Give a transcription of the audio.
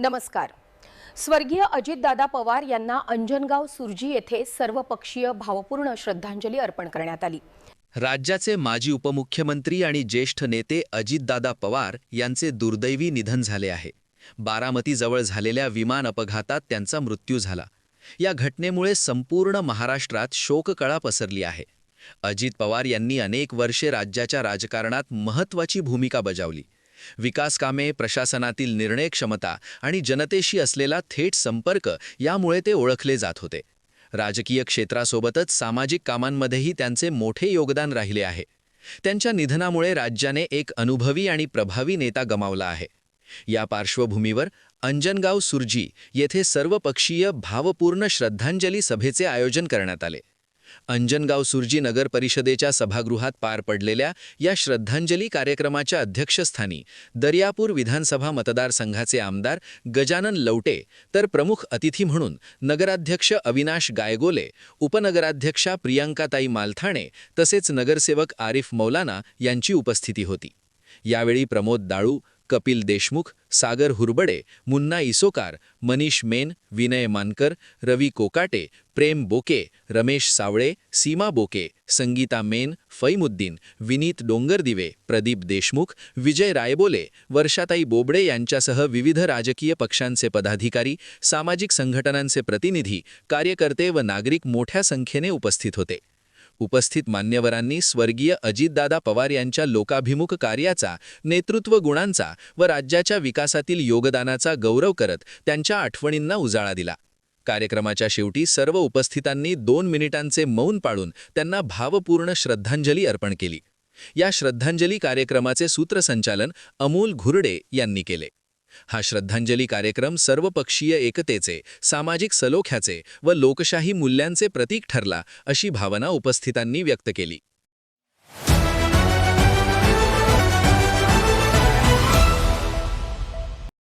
नमस्कार. स्वर्गीय अजितदादा पवार यांना अंजनगाव सुरजी येथे सर्वपक्षीय भावपूर्ण श्रद्धांजली अर्पण करण्यात आली. राज्याचे माजी उपमुख्यमंत्री आणि ज्येष्ठ नेते अजितदादा पवार यांचे दुर्दैवी निधन झाले आहे. बारामतीजवळ झालेल्या विमान अपघातात त्यांचा मृत्यू झाला. या घटनेमुळे संपूर्ण महाराष्ट्रात शोककळा पसरली आहे. अजित पवार यांनी अनेक वर्षे राज्याच्या राजकारणात महत्त्वाची भूमिका बजावली. विकासकामे प्रशासनातील निर्णय क्षमता आणि जनतेशी असलेला थेट संपर्क यामुळे ते ओळखले जात होते. राजकीय क्षेत्रासोबतच सामाजिक कामांमध्येही त्यांचे मोठे योगदान राहिले आहे. त्यांच्या निधनामुळे राज्याने एक अनुभवी आणि प्रभावी नेता गमावला आहे. या पार्श्वभूमीवर अंजनगाव सुरजी येथे सर्वपक्षीय भावपूर्ण श्रद्धांजली सभेचे आयोजन करण्यात आले. अंजनगाव सुरजी नगर परिषदेच्या सभागृहात पार पडलेल्या या श्रद्धांजली कार्यक्रमाच्या अध्यक्षस्थानी दर्यापूर विधानसभा मतदारसंघाचे आमदार गजानन लवटे तर प्रमुख अतिथी म्हणून नगराध्यक्ष अविनाश गायगोले उपनगराध्यक्षा प्रियंकाताई मालथाणे तसेच नगरसेवक आरिफ मौलाना यांची उपस्थिती होती. यावेळी प्रमोद दाळू कपिल देशमुख सागर हुरबडे मुन्ना इसोकार मनीष मेन विनय मानकर रवी कोकाटे प्रेम बोके रमेश सावळे सीमा बोके संगीता मेन फैमुद्दीन विनीत डोंगरदिवे प्रदीप देशमुख विजय रायबोले वर्षाताई बोबडे यांच्यासह विविध राजकीय पक्षांचे पदाधिकारी सामाजिक संघटनांचे प्रतिनिधी कार्यकर्ते व नागरिक मोठ्या संख्येने उपस्थित होते. उपस्थित मान्यवरांनी स्वर्गीय अजितदादा पवार यांच्या लोकाभिमुख कार्याचा नेतृत्व गुणांचा व राज्याच्या विकासातील योगदानाचा गौरव करत त्यांच्या आठवणींना उजाळा दिला. कार्यक्रमाच्या शेवटी सर्व उपस्थितांनी दोन मिनिटांचे मौन पाळून त्यांना भावपूर्ण श्रद्धांजली अर्पण केली. या श्रद्धांजली कार्यक्रमाचे सूत्रसंचालन अमोल घुरडे यांनी केले. हा श्रद्धांजली कार्यक्रम सर्वपक्षीय एकतेचे सामाजिक सलोख्याचे व लोकशाही मूल्यांचे प्रतीक ठरला अशी भावना उपस्थितांनी व्यक्त केली.